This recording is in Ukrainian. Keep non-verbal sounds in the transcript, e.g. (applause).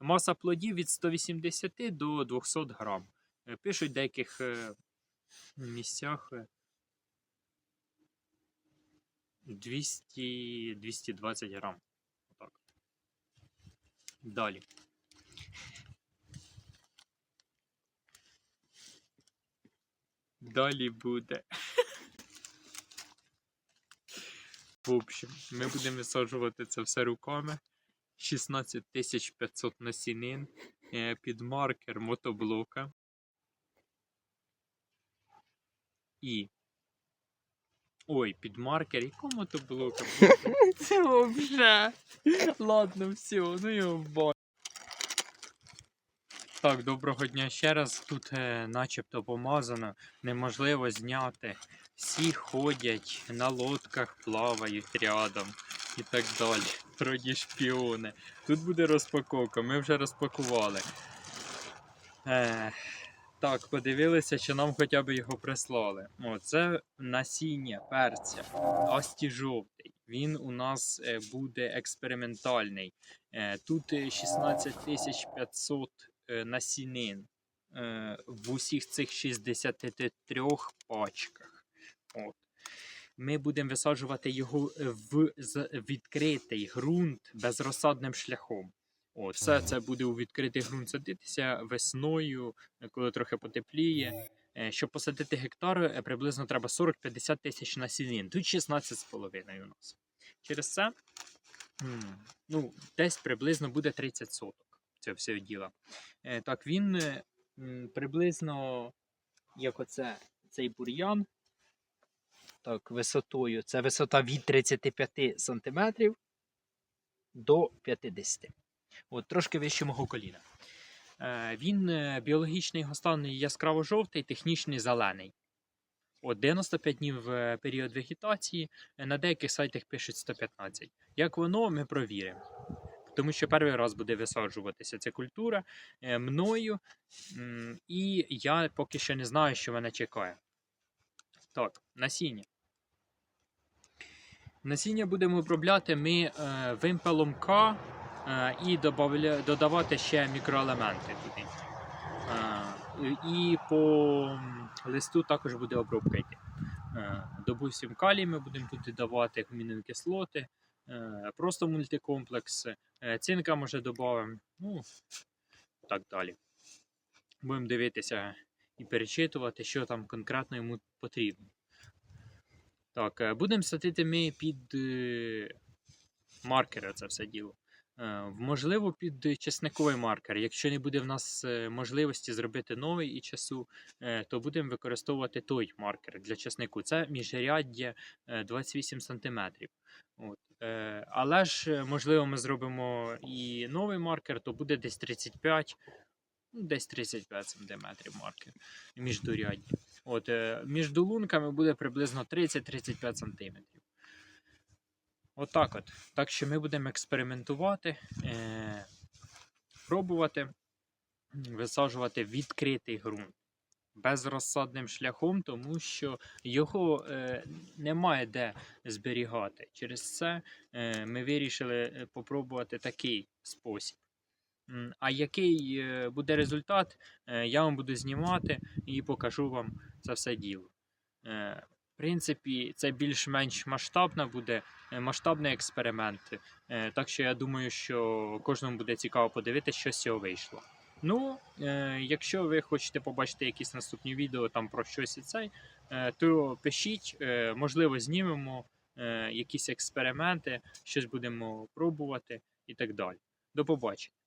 Маса плодів від 180 до 200 грам. Е, Пишуть в деяких е, місцях е, 200-220 грам. Отак. Далі. Далі буде. В общем, ми будемо висаджувати це все руками. 16 500 насінин е, під маркер мотоблока. І. Ой, під маркер якого мотоблока? (laughs) Це вже. Ладно, все, ну його в. Так, доброго дня ще раз. Тут е, начебто помазано, неможливо зняти. Всі ходять на лодках, плавають рядом і так далі. Вроді шпіони. Тут буде розпаковка, ми вже розпакували. Е, так, подивилися, чи нам хоча б його прислали. О, це насіння перця, асті жовтий. Він у нас е, буде експериментальний. Е, тут е, 16 500 е, насінин е, в усіх цих 63 пачках. От. Ми будемо висаджувати його е, в відкритий ґрунт безрозсадним шляхом. От, все це буде у відкритий ґрунт садитися весною, коли трохи потепліє. Е, Щоб посадити гектар, е, приблизно треба 40-50 тисяч насінин. Тут 16,5 у нас. Через це ну, десь приблизно буде 30 соток цього всього діла. Е, Так, він приблизно, як оце, цей бур'ян, так, висотою. Це висота від 35 см до 50 От, трошки вище мого коліна. Е, Він е, біологічний його стан яскраво-жовтий, технічний зелений. От 95 днів е, період вегетації, на деяких сайтах пишуть 115. Як воно, ми провіримо. Тому що перший раз буде висаджуватися ця культура мною, і я поки що не знаю, що мене чекає. Так, насіння. Насіння будемо обробляти ми е, вимпелом К е, і додавати ще мікроелементи туди. Е, і по листу також буде обробка йти. Допустим, калій ми будемо туди давати амінокислоти, е, просто мультикомплекс, цинка може додамо, ну так далі. Будемо дивитися і перечитувати, що там конкретно йому потрібно. Так, е, будемо садити ми під е, маркери це все діло. Е, Можливо, під чесниковий маркер. Якщо не буде в нас можливості зробити новий і часу, то будемо використовувати той маркер для чеснику. Це міжряддя е, 28 см. От. Але ж, можливо, ми зробимо і новий маркер, то буде десь 35, ну, десь 35 см маркер міждуряддя. От, е, між долунками буде приблизно 30-35 см. Отак от. Так що ми будемо експериментувати, е, пробувати висаджувати відкритий ґрунт безрозсадним шляхом, тому що його е, немає де зберігати. Через це е, ми вирішили е, попробувати такий спосіб. А який е, буде результат, е, я вам буду знімати і покажу вам це все діло. Е, В принципі, це більш-менш масштабно буде, масштабний експеримент. Так що я думаю, що кожному буде цікаво подивитися, що з цього вийшло. Ну, якщо ви хочете побачити якісь наступні відео там про щось і цей, то пишіть, можливо, знімемо якісь експерименти, щось будемо пробувати і так далі. До побачення.